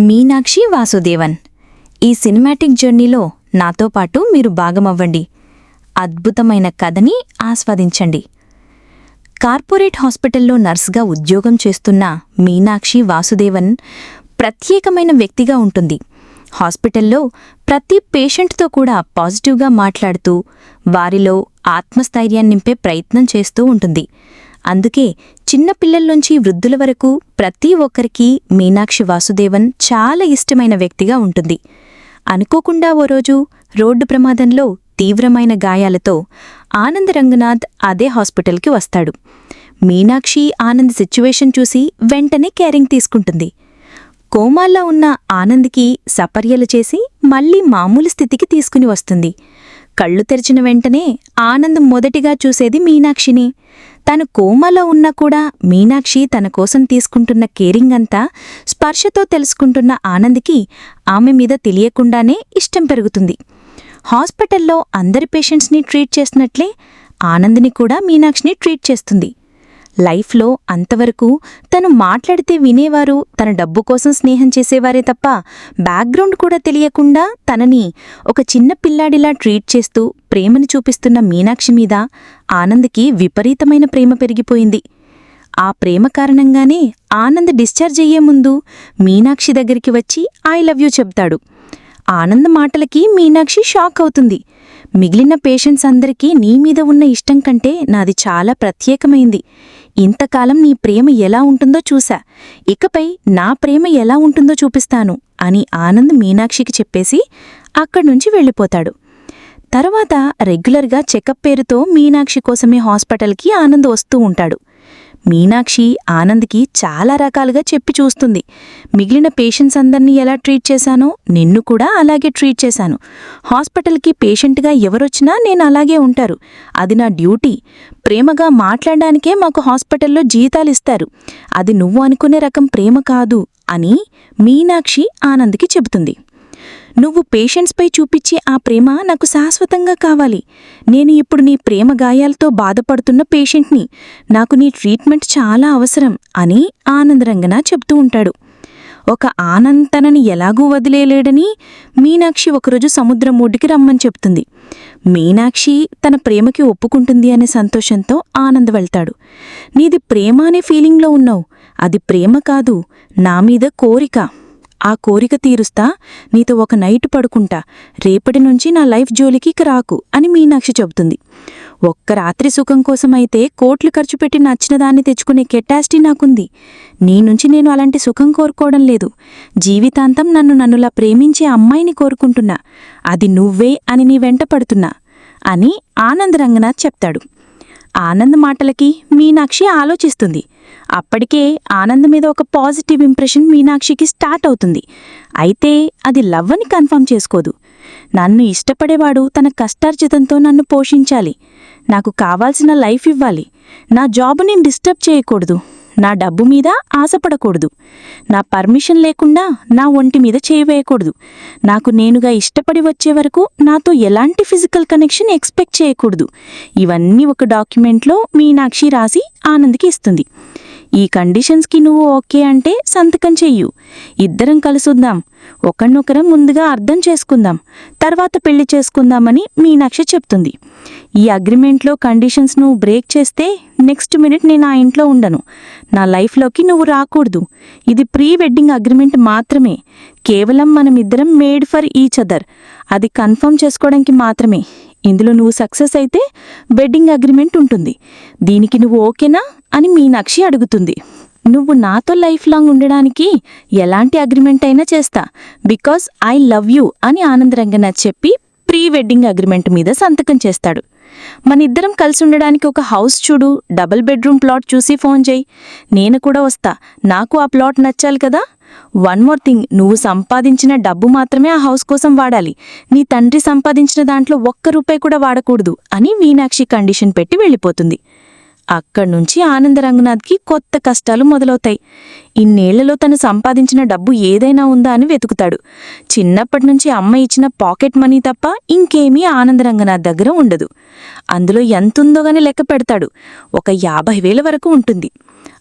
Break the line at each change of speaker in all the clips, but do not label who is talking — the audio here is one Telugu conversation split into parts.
మీనాక్షి వాసుదేవన్. ఈ సినిమాటిక్ జర్నీలో నాతో పాటు మీరు భాగమవ్వండి. అద్భుతమైన కథని ఆస్వాదించండి. కార్పొరేట్ హాస్పిటల్లో నర్సుగా ఉద్యోగం చేస్తున్న మీనాక్షి వాసుదేవన్ ప్రత్యేకమైన వ్యక్తిగా ఉంటుంది. హాస్పిటల్లో ప్రతి పేషెంట్తో కూడా పాజిటివ్గా మాట్లాడుతూ వారిలో ఆత్మస్థైర్యాన్ని నింపే ప్రయత్నం చేస్తూ ఉంటుంది. అందుకే చిన్నపిల్లల్లోంచి వృద్ధుల వరకు ప్రతి ఒక్కరికి మీనాక్షి వాసుదేవన్ చాలా ఇష్టమైన వ్యక్తిగా ఉంటుంది. అనుకోకుండా ఓ రోజు రోడ్డు ప్రమాదంలో తీవ్రమైన గాయాలతో ఆనంద్ రంగనాథ్ అదే హాస్పిటల్కి వస్తాడు. మీనాక్షి ఆనంద్ సిచ్యువేషన్ చూసి వెంటనే కేరింగ్ తీసుకుంటుంది. కోమాల్లో ఉన్న ఆనంద్కి సపర్యలు చేసి మళ్ళీ మామూలు స్థితికి తీసుకుని వస్తుంది. కళ్ళు తెరిచిన వెంటనే ఆనంద్ మొదటిగా చూసేది మీనాక్షిని. తను కోమాలో ఉన్నా కూడా మీనాక్షి తన కోసం తీసుకుంటున్న కేరింగ్ అంతా స్పర్శతో తెలుసుకుంటున్న ఆనంద్కి ఆమె మీద తెలియకుండానే ఇష్టం పెరుగుతుంది. హాస్పిటల్లో అందరి పేషెంట్స్ని ట్రీట్ చేసినట్లే ఆనంద్ని కూడా మీనాక్షిని ట్రీట్ చేస్తుంది. లైఫ్లో అంతవరకు తను మాట్లాడితే వినేవారు తన డబ్బు కోసం స్నేహం చేసేవారే తప్ప బ్యాక్గ్రౌండ్ కూడా తెలియకుండా తనని ఒక చిన్న పిల్లాడిలా ట్రీట్ చేస్తూ ప్రేమని చూపిస్తున్న మీనాక్షి మీద ఆనంద్కి విపరీతమైన ప్రేమ పెరిగిపోయింది. ఆ ప్రేమ కారణంగానే ఆనంద్ డిశ్చార్జ్ అయ్యే ముందు మీనాక్షి దగ్గరికి వచ్చి ఐ లవ్ యూ చెప్తాడు. ఆనంద్ మాటలకి మీనాక్షి షాక్ అవుతుంది. మిగిలిన పేషెంట్స్ అందరికీ నీ మీద ఉన్న ఇష్టం కంటే నాది చాలా ప్రత్యేకమైంది. ఇంతకాలం నీ ప్రేమ ఎలా ఉంటుందో చూసా ఇకపై నా ప్రేమ ఎలా ఉంటుందో చూపిస్తాను అని ఆనంద్ మీనాక్షికి చెప్పేసి అక్కడ్నుంచి వెళ్ళిపోతాడు. తర్వాత రెగ్యులర్గా చెకప్ పేరుతో మీనాక్షి కోసమే హాస్పిటల్కి ఆనంద్ వస్తూ ఉంటాడు. మీనాక్షి ఆనంద్కి చాలా రకాలుగా చెప్పి చూస్తుంది. మిగిలిన పేషెంట్స్ అందర్నీ ఎలా ట్రీట్ చేశానో నిన్ను కూడా అలాగే ట్రీట్ చేశాను. హాస్పిటల్కి పేషెంట్గా ఎవరొచ్చినా నేను అలాగే ఉంటారు. అది నా డ్యూటీ. ప్రేమగా మాట్లాడడానికే మాకు హాస్పిటల్లో జీతాలిస్తారు అది నువ్వు అనుకునే రకం ప్రేమ కాదు అని మీనాక్షి ఆనంద్కి చెబుతుంది. నువ్వు పేషెంట్స్పై చూపించే ఆ ప్రేమ నాకు శాశ్వతంగా కావాలి. నేను ఇప్పుడు నీ ప్రేమ గాయాలతో బాధపడుతున్న పేషెంట్ని నాకు నీ ట్రీట్మెంట్ చాలా అవసరం అని ఆనందరంగన చెప్తూ ఉంటాడు. ఒక ఆనంద్ తనని ఎలాగూ వదిలేలేడని మీనాక్షి ఒకరోజు సముద్రం ఒడ్డుకి రమ్మని చెప్తుంది. మీనాక్షి తన ప్రేమకి ఒప్పుకుంటుంది అనే సంతోషంతో ఆనంద్ వెళ్తాడు. నీది ప్రేమ అనే ఫీలింగ్లో ఉన్నావు. అది ప్రేమ కాదు నా మీద కోరిక. ఆ కోరిక తీరుస్తా నీతో ఒక నైట్ పడుకుంటా రేపటి నుంచి నా లైఫ్ జోలికి రాకు అని మీనాక్షి చెబుతుంది. ఒక్క రాత్రి సుఖం కోసమైతే కోట్లు ఖర్చు పెట్టి నచ్చిన దాన్ని తెచ్చుకునే కెటాసిటీ నాకుంది. నీ నుంచి నేను అలాంటి సుఖం కోరుకోవడం లేదు. జీవితాంతం నన్ను నన్నులా ప్రేమించే అమ్మాయిని కోరుకుంటున్నా. అది నువ్వే అని నీ వెంట పడుతున్నా అని ఆనంద్ రంగనాథ్ చెప్తాడు. ఆనంద్ మాటలకి మీనాక్షి ఆలోచిస్తుంది. అప్పటికే ఆనంద్ మీద ఒక పాజిటివ్ ఇంప్రెషన్ మీనాక్షికి స్టార్ట్ అవుతుంది. అయితే అది లవ్ అని కన్ఫర్మ్ చేసుకోదు. నన్ను ఇష్టపడేవాడు తన కష్టార్జితంతో నన్ను పోషించాలి. నాకు కావాల్సిన లైఫ్ ఇవ్వాలి. నా జాబ్ నేను డిస్టర్బ్ చేయకూడదు. నా డబ్బు మీద ఆశపడకూడదు. నా పర్మిషన్ లేకుండా నా ఒంటి మీద చేయవేయకూడదు నాకు నేనుగా ఇష్టపడి వచ్చే వరకు నాతో ఎలాంటి ఫిజికల్ కనెక్షన్ ఎక్స్పెక్ట్ చేయకూడదు. ఇవన్నీ ఒక డాక్యుమెంట్లో మీనాక్షి రాసి ఆనంద్కి ఇస్తుంది. ఈ కండిషన్స్కి నువ్వు ఓకే అంటే సంతకం చెయ్యు. ఇద్దరం కలుసుద్దాం. ఒకరినొకరం ముందుగా అర్థం చేసుకుందాం. తర్వాత పెళ్ళి చేసుకుందామని మీనాక్షి చెప్తుంది. ఈ అగ్రిమెంట్లో కండిషన్స్ నువ్వు బ్రేక్ చేస్తే నెక్స్ట్ మినిట్ నేను ఆ ఇంట్లో ఉండను. నా లైఫ్లోకి నువ్వు రాకూడదు. ఇది ప్రీ వెడ్డింగ్ అగ్రిమెంట్ మాత్రమే. కేవలం మనమిద్దరం మేడ్ ఫర్ ఈచ్ అదర్. అది కన్ఫర్మ్ చేసుకోవడానికి మాత్రమే. ఇందులో నువ్వు సక్సెస్ అయితే వెడ్డింగ్ అగ్రిమెంట్ ఉంటుంది. దీనికి నువ్వు ఓకేనా అని మీనాక్షి అడుగుతుంది. నువ్వు నాతో లైఫ్ లాంగ్ ఉండడానికి ఎలాంటి అగ్రిమెంట్ అయినా చేస్తా. బికాస్ ఐ లవ్ యూ అని ఆనందరంగనాథ్ చెప్పి ప్రీ వెడ్డింగ్ అగ్రిమెంట్ మీద సంతకం చేస్తాడు. మనిద్దరం కలిసి ఉండడానికి ఒక హౌస్ చూడు డబుల్ బెడ్రూమ్ ప్లాట్ చూసి ఫోన్ చేయి. నేను కూడా వస్తా. నాకు ఆ ప్లాట్ నచ్చాలి కదా? వన్ మోర్ థింగ్ నువ్వు సంపాదించిన డబ్బు మాత్రమే ఆ హౌస్ కోసం వాడాలి. నీ తండ్రి సంపాదించిన దాంట్లో ఒక్క రూపాయి కూడా వాడకూడదు అని మీనాక్షి కండిషన్ పెట్టి వెళ్ళిపోతుంది. అక్కడ్నుంచి ఆనంద రంగనాథ్కి కొత్త కష్టాలు మొదలవుతాయి. ఇన్నేళ్ళలో తను సంపాదించిన డబ్బు ఏదైనా ఉందా అని వెతుకుతాడు. చిన్నప్పటినుంచి అమ్మ ఇచ్చిన పాకెట్ మనీ తప్ప ఇంకేమీ ఆనంద రంగనాథ్ దగ్గర ఉండదు. అందులో ఎంతుందో గాని లెక్క పెడతాడు. ఒక యాభై వేల వరకు ఉంటుంది.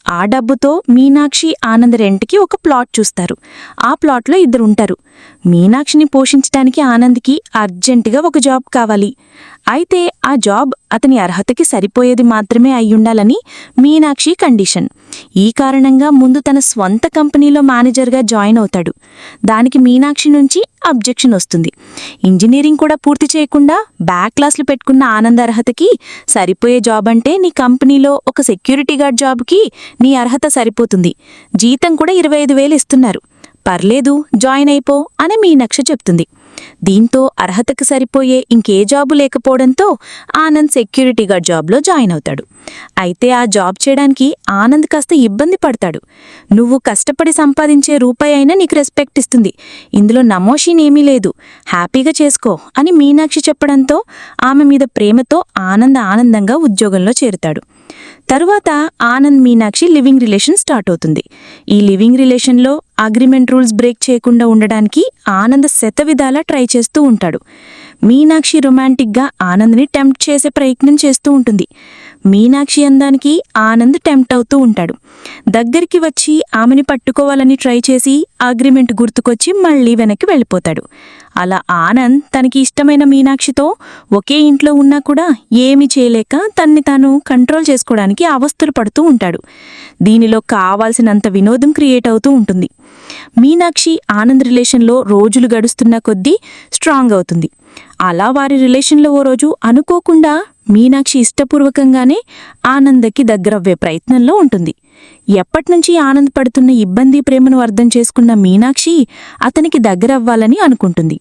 ఆ డబ్బుతో మీనాక్షి ఆనంద్ రెంట్కి ఒక ప్లాట్ చూస్తారు. ఆ ప్లాట్లో ఇద్దరు ఉంటారు మీనాక్షిని పోషించడానికి ఆనంద్కి అర్జెంటుగా ఒక జాబ్ కావాలి. అయితే ఆ జాబ్ అతని అర్హతకి సరిపోయేది మాత్రమే అయ్యుండాలని మీనాక్షి కండిషన్. ఈ కారణంగా ముందు తన స్వంత కంపెనీలో మేనేజర్గా జాయిన్ అవుతాడు. దానికి మీనాక్షి నుంచి అబ్జెక్షన్ వస్తుంది. ఇంజనీరింగ్ కూడా పూర్తి చేయకుండా బ్యాక్ క్లాస్లు పెట్టుకున్న ఆనంద అర్హతకి సరిపోయే జాబ్ అంటే నీ కంపెనీలో ఒక సెక్యూరిటీ గార్డ్ జాబ్కి నీ అర్హత సరిపోతుంది. జీతం కూడా ఇరవై ఐదు వేలు ఇస్తున్నారు. పర్లేదు జాయిన్ అయిపో అని మీనాక్ష చెప్తుంది. దీంతో అర్హతకు సరిపోయే ఇంకే జాబు లేకపోవడంతో ఆనంద్ సెక్యూరిటీ గార్డ్ జాబ్లో జాయిన్ అవుతాడు. అయితే ఆ జాబ్ చేయడానికి ఆనంద్ కాస్త ఇబ్బంది పడతాడు. నువ్వు కష్టపడి సంపాదించే రూపాయి అయినా నీకు రెస్పెక్ట్ ఇస్తుంది. ఇందులో నమోషీన్ ఏమీ లేదు. హ్యాపీగా చేసుకో అని మీనాక్షి చెప్పడంతో ఆమె మీద ప్రేమతో ఆనంద ఆనందంగా ఉద్యోగంలో చేరుతాడు. తరువాత Anand Meenakshi living relation start అవుతుంది. ఈ లివింగ్ రిలేషన్లో అగ్రిమెంట్ రూల్స్ బ్రేక్ చేయకుండా ఉండడానికి ఆనంద్ శతవిధాలా ట్రై చేస్తూ ఉంటాడు. మీనాక్షి రొమాంటిక్గా ఆనంద్ని టెంప్ట్ చేసే ప్రయత్నం చేస్తూ ఉంటుంది. మీనాక్షి అందానికి ఆనంద్ టెంప్ట్ అవుతూ ఉంటాడు. దగ్గరికి వచ్చి ఆమెని పట్టుకోవాలని ట్రై చేసి అగ్రిమెంట్ గుర్తుకొచ్చి మళ్ళీ వెనక్కి వెళ్ళిపోతాడు. అలా ఆనంద్ తనకి ఇష్టమైన మీనాక్షితో ఒకే ఇంట్లో ఉన్నా కూడా ఏమి చేయలేక తన్ని తాను కంట్రోల్ చేసుకోవడానికి అవస్థలు పడుతూ ఉంటాడు. దీనిలో కావాల్సినంత వినోదం క్రియేట్ అవుతూ ఉంటుంది. మీనాక్షి ఆనంద్ రిలేషన్లో రోజులు గడుస్తున్న కొద్దీ స్ట్రాంగ్ అవుతుంది. అలా వారి రిలేషన్లో ఓ రోజు అనుకోకుండా మీనాక్షి ఇష్టపూర్వకంగానే ఆనందకి దగ్గరవ్వే ప్రయత్నంలో ఉంటుంది. ఎప్పట్నుంచి ఆనంద్ పడుతున్న ఇబ్బంది ప్రేమను అర్థం చేసుకున్న మీనాక్షి అతనికి దగ్గరవ్వాలని అనుకుంటుంది.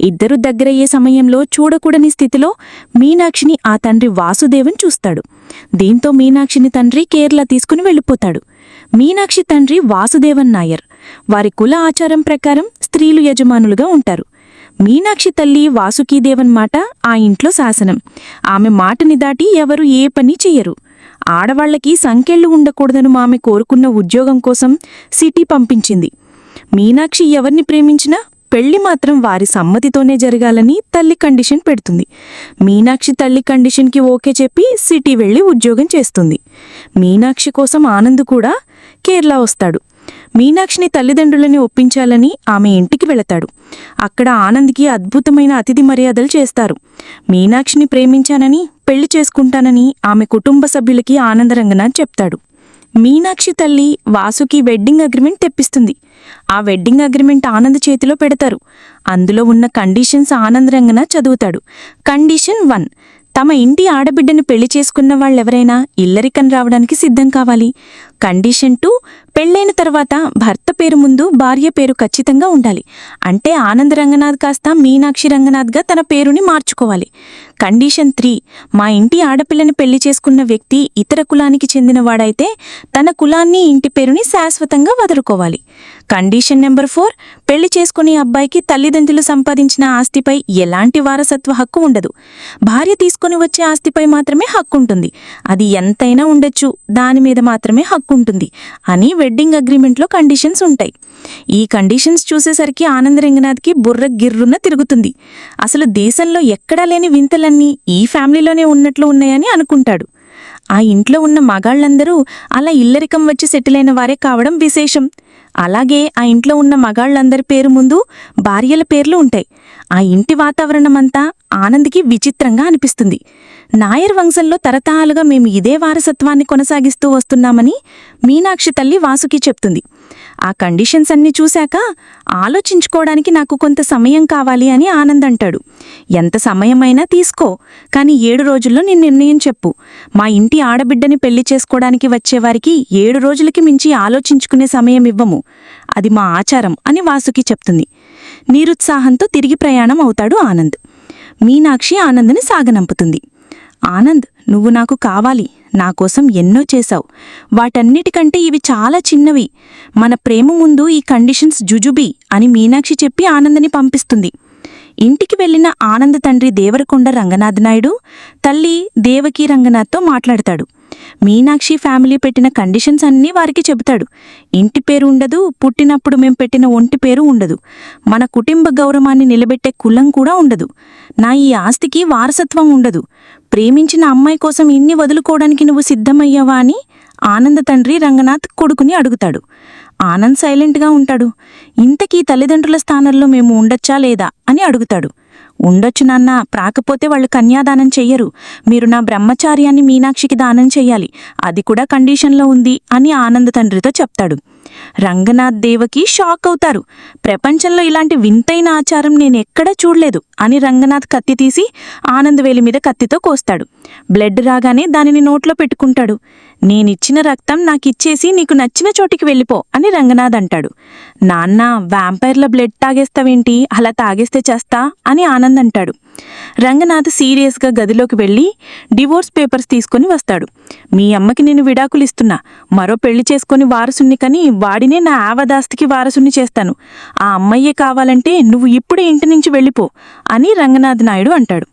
ఇద్దరు దగ్గరయ్యే సమయంలో చూడకూడని స్థితిలో మీనాక్షిని ఆ తండ్రి వాసుదేవన్ చూస్తాడు. దీంతో మీనాక్షిని తండ్రి కేరళ తీసుకుని వెళ్ళిపోతాడు. మీనాక్షి తండ్రి వాసుదేవన్ నాయర్. వారి కుల ఆచారం ప్రకారం స్త్రీలు యజమానులుగా ఉంటారు. మీనాక్షి తల్లి వాసుకీదేవన్ మాట ఆ ఇంట్లో శాసనం. ఆమె మాటని దాటి ఎవరు ఏ పని చెయ్యరు. ఆడవాళ్ళకి సంకెళ్ళు ఉండకూడదను ఆమె కోరుకున్న ఉద్యోగం కోసం సిటీ పంపించింది. మీనాక్షి ఎవరిని ప్రేమించినా పెళ్ళి మాత్రం వారి సమ్మతితోనే జరగాలని తల్లి కండిషన్ పెడుతుంది. మీనాక్షి తల్లి కండిషన్కి ఓకే చెప్పి సిటీ వెళ్ళి ఉద్యోగం చేస్తుంది. మీనాక్షి కోసం ఆనంద్ కూడా కేరళ వస్తాడు. మీనాక్షిని తల్లిదండ్రులని ఒప్పించాలని ఆమె ఇంటికి వెళతాడు. అక్కడ ఆనంద్కి అద్భుతమైన అతిథి మర్యాదలు చేస్తారు. మీనాక్షిని ప్రేమించానని పెళ్ళి చేసుకుంటానని ఆమె కుటుంబ సభ్యులకి ఆనందరంగనాథ్ చెప్తాడు. మీనాక్షి తల్లి వాసుకి వెడ్డింగ్ అగ్రిమెంట్ తెప్పిస్తుంది. ఆ వెడ్డింగ్ అగ్రిమెంట్ ఆనంద్ చేతిలో పెడతారు. అందులో ఉన్న కండిషన్స్ ఆనంద్ రంగన చదువుతాడు. కండిషన్ వన్ తమ ఇంటి ఆడబిడ్డను పెళ్ళి చేసుకున్న వాళ్ళెవరైనా ఇల్లరికం రావడానికి సిద్ధం కావాలి. కండిషన్ టూ పెళ్ళైన తర్వాత భర్త పేరు ముందు భార్య పేరు ఖచ్చితంగా ఉండాలి. అంటే ఆనంద్ రంగనాథ్ కాస్త మీనాక్షి రంగనాథ్గా తన పేరుని మార్చుకోవాలి. Condition three. మా ఇంటి ఆడపిల్లని పెళ్ళి చేసుకున్న వ్యక్తి ఇతర కులానికి చెందినవాడైతే తన కులాన్ని ఇంటి పేరుని శాశ్వతంగా వదులుకోవాలి. Condition number four. పెళ్ళి చేసుకునే అబ్బాయికి తల్లిదండ్రులు సంపాదించిన ఆస్తిపై ఎలాంటి వారసత్వ హక్కు ఉండదు. భార్య తీసుకుని వచ్చే ఆస్తిపై మాత్రమే హక్కు ఉంటుంది అది ఎంతైనా ఉండొచ్చు. దాని మీద మాత్రమే హక్కు ఉంటుంది అని వెడ్డింగ్ అగ్రిమెంట్లో కండిషన్స్ ఉంటాయి. ఈ కండిషన్స్ చూసేసరికి ఆనంద్ రంగనాథ్కి బుర్ర గిర్రున తిరుగుతుంది. అసలు దేశంలో ఎక్కడా లేని వింతలన్నీ ఈ ఫ్యామిలీలోనే ఉన్నట్లు ఉన్నాయని అనుకుంటాడు. ఆ ఇంట్లో ఉన్న మగాళ్ళందరూ అలా ఇల్లరికం వచ్చి సెటిల్ అయిన వారే కావడం విశేషం. అలాగే ఆ ఇంట్లో ఉన్న మగాళ్ళందరి పేరు ముందు భార్యల పేర్లు ఉంటాయి. ఆ ఇంటి వాతావరణమంతా ఆనంద్కి విచిత్రంగా అనిపిస్తుంది. నాయర్ వంశంలో తరతరాలుగా మేము ఇదే వారసత్వాన్ని కొనసాగిస్తూ వస్తున్నామని మీనాక్షి తల్లి వాసుకి చెప్తుంది. ఆ కండిషన్స్ అన్ని చూశాక ఆలోచించుకోవడానికి నాకు కొంత సమయం కావాలి అని ఆనంద్ అంటాడు. ఎంత సమయమైనా తీసుకో కానీ ఏడు రోజుల్లో నీ నిర్ణయం చెప్పు. మా ఇంటి ఆడబిడ్డని పెళ్ళి చేసుకోవడానికి వచ్చేవారికి ఏడు రోజులకి మించి ఆలోచించుకునే సమయం ఇవ్వము. అది మా ఆచారం అని వాసుకి చెప్తుంది. నిరుత్సాహంతో తిరిగి ప్రయాణం అవుతాడు ఆనంద్. మీనాక్షి ఆనంద్ని సాగనంపుతుంది. ఆనంద్ నువ్వు నాకు కావాలి నాకోసం ఎన్నో చేశావు. వాటన్నిటికంటే ఇవి చాలా చిన్నవి. మన ప్రేమ ముందు ఈ కండిషన్స్ జుజుబీ అని మీనాక్షి చెప్పి ఆనందని పంపిస్తుంది. ఇంటికి వెళ్ళిన ఆనంద తండ్రి దేవరకొండ రంగనాథనాయుడు తల్లి దేవకీ రంగనాథ్తో మాట్లాడతాడు. మీనాక్షి ఫ్యామిలీ పెట్టిన కండిషన్స్ అన్నీ వారికి చెబుతాడు. ఇంటి పేరు ఉండదు పుట్టినప్పుడు మేం పెట్టిన ఒంటి పేరు ఉండదు. మన కుటుంబ గౌరవాన్ని నిలబెట్టే కులం కూడా ఉండదు. నా ఈ ఆస్తికి వారసత్వం ఉండదు. ప్రేమించిన అమ్మాయి కోసం ఇన్ని వదులుకోవడానికి నువ్వు సిద్ధమయ్యావా అని ఆనంద తండ్రి రంగనాథ్ కొడుకుని అడుగుతాడు. ఆనంద్ సైలెంట్గా ఉంటాడు. ఇంతకీ తల్లిదండ్రుల స్థానంలో మేము ఉండొచ్చా లేదా అని అడుగుతాడు. ఉండొచ్చు నాన్న ప్రాకపోతే వాళ్ళు కన్యాదానం చెయ్యరు. మీరు నా బ్రహ్మచార్యాన్ని మీనాక్షికి దానం చెయ్యాలి. అది కూడా కండిషన్లో ఉంది అని ఆనంద తండ్రితో చెప్తాడు. రంగనాథ్ దేవకి షాక్ అవుతారు. ప్రపంచంలో ఇలాంటి వింతైన ఆచారం నేను ఎక్కడా చూడలేదు అని రంగనాథ్ కత్తి తీసి ఆనంద్ వేలి మీద కత్తితో కోస్తాడు. బ్లడ్ రాగానే దానిని నోట్లో పెట్టుకుంటాడు. నేనిచ్చిన రక్తం నాకిచ్చేసి నీకు నచ్చిన చోటికి వెళ్ళిపో అని రంగనాథ్ అంటాడు. నాన్న వ్యాంపైర్ల బ్లడ్ తాగేస్తావేంటి? అలా తాగేస్తే చేస్తా అని ఆనంద్ అంటాడు. రంగనాథ్ సీరియస్గా గదిలోకి వెళ్ళి డివోర్స్ పేపర్స్ తీసుకొని వస్తాడు. మీ అమ్మకి నేను విడాకులు ఇస్తున్నా. మరో పెళ్ళి చేసుకొని వారసుని కని వాడినే నా ఆవదాస్తికి వారసుని చేస్తాను. ఆ అమ్మయ్యే కావాలంటే నువ్వు ఇప్పుడే ఇంటి నుంచి వెళ్ళిపో అని రంగనాథ్ నాయుడు అంటాడు.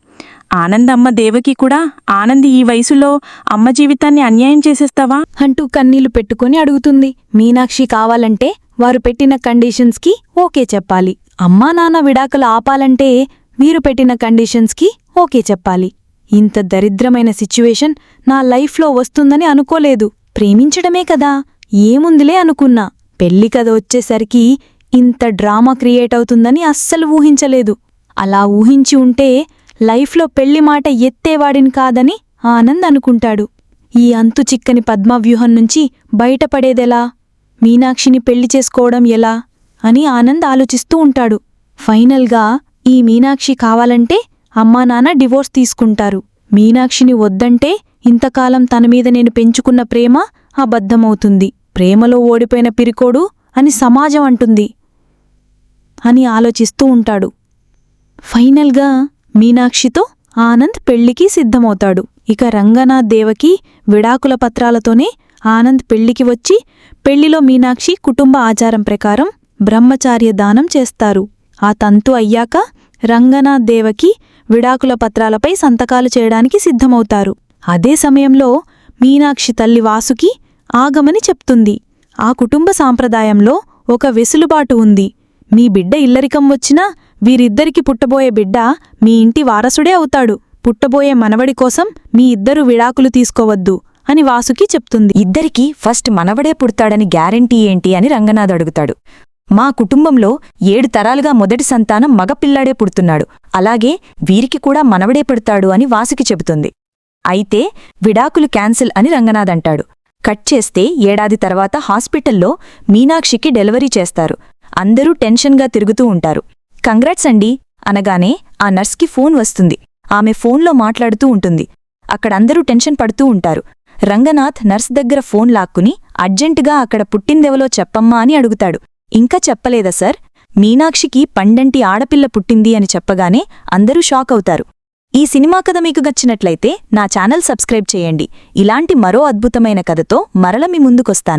ఆనంద్ అమ్మ దేవకి కూడా ఆనంద్ ఈ వయసులో అమ్మ జీవితాన్ని అన్యాయం చేసేస్తావా?
అంటూ కన్నీళ్ళు పెట్టుకుని అడుగుతుంది. మీనాక్షి కావాలంటే వారు పెట్టిన కండిషన్స్కి ఓకే చెప్పాలి. అమ్మా నాన్న విడాకులు ఆపాలంటే మీరు పెట్టిన కండిషన్స్కి ఓకే చెప్పాలి. ఇంత దరిద్రమైన సిచ్యువేషన్ నా లైఫ్లో వస్తుందని అనుకోలేదు. ప్రేమించడమే కదా. ఏముందిలే అనుకున్నా. పెళ్ళి కథ వచ్చేసరికి ఇంత డ్రామా క్రియేట్ అవుతుందని అస్సలు ఊహించలేదు. అలా ఊహించి ఉంటే లైఫ్లో పెళ్ళి మాట ఎత్తేవాడిని కాదని ఆనంద్ అనుకుంటాడు. ఈ అంతు చిక్కని పద్మవ్యూహం నుంచి బయటపడేదెలా? మీనాక్షిని పెళ్ళి చేసుకోవడం ఎలా? అని ఆనంద్ ఆలోచిస్తూ ఉంటాడు. ఫైనల్గా ఈ మీనాక్షి కావాలంటే అమ్మా నాన్న డివోర్స్ తీసుకుంటారు. మీనాక్షిని వద్దంటే ఇంతకాలం తన మీద నేను పెంచుకున్న ప్రేమ అబద్ధమవుతుంది. ప్రేమలో ఓడిపోయిన పిరికోడు అని సమాజం అంటుంది. అని ఆలోచిస్తూ ఉంటాడు. ఫైనల్గా మీనాక్షితో ఆనంద్ పెళ్ళికి సిద్ధమవుతాడు. ఇక రంగనాథ్ దేవకి విడాకుల పత్రాలతోనే ఆనంద్ పెళ్ళికి వచ్చి పెళ్ళిలో మీనాక్షి కుటుంబ ఆచారం ప్రకారం బ్రహ్మచార్య దానం చేస్తారు. ఆ తంతు అయ్యాక రంగనాథ్ దేవకి విడాకుల పత్రాలపై సంతకాలు చేయడానికి సిద్ధమవుతారు. అదే సమయంలో మీనాక్షి తల్లి వాసుకి ఆగమని చెప్తుంది. ఆ కుటుంబ సాంప్రదాయంలో ఒక వెసులుబాటు ఉంది. మీ బిడ్డ ఇల్లరికం వచ్చినా వీరిద్దరికి పుట్టబోయే బిడ్డ మీ ఇంటి వారసుడే అవుతాడు. పుట్టబోయే మనవడి కోసం మీ ఇద్దరు విడాకులు తీసుకోవద్దు అని వాసుకి చెప్తుంది.
ఇద్దరికీ ఫస్ట్ మనవడే పుడతాడని గ్యారెంటీ ఏంటి అని రంగనాథ్ అడుగుతాడు. మా కుటుంబంలో ఏడు తరాలుగా మొదటి సంతానం మగపిల్లాడే పుడుతున్నాడు. అలాగే వీరికి కూడా మనవడే పెడతాడు అని వాసుకి చెబుతుంది. అయితే విడాకులు క్యాన్సిల్ అని రంగనాథ్ అంటాడు. కట్ చేస్తే ఏడాది తర్వాత హాస్పిటల్లో మీనాక్షికి డెలివరీ చేస్తారు. అందరూ టెన్షన్గా తిరుగుతూ ఉంటారు. కంగ్రాట్స్ అండి అనగానే ఆ నర్స్కి ఫోన్ వస్తుంది. ఆమె ఫోన్లో మాట్లాడుతూ ఉంటుంది. అక్కడందరూ టెన్షన్ పడుతూ ఉంటారు. రంగనాథ్ నర్స్ దగ్గర ఫోన్ లాక్కుని అర్జెంటుగా అక్కడ పుట్టిందెవలో చెప్పమ్మా అని అడుగుతాడు. ఇంకా చెప్పలేదా సార్? మీనాక్షికి పండంటి ఆడపిల్ల పుట్టింది అని చెప్పగానే అందరూ షాక్ అవుతారు. ఈ సినిమా కథ మీకు గచ్చినట్లయితే నా ఛానల్ సబ్స్క్రైబ్ చేయండి. ఇలాంటి మరో అద్భుతమైన కథతో మరల మీ ముందుకొస్తాను.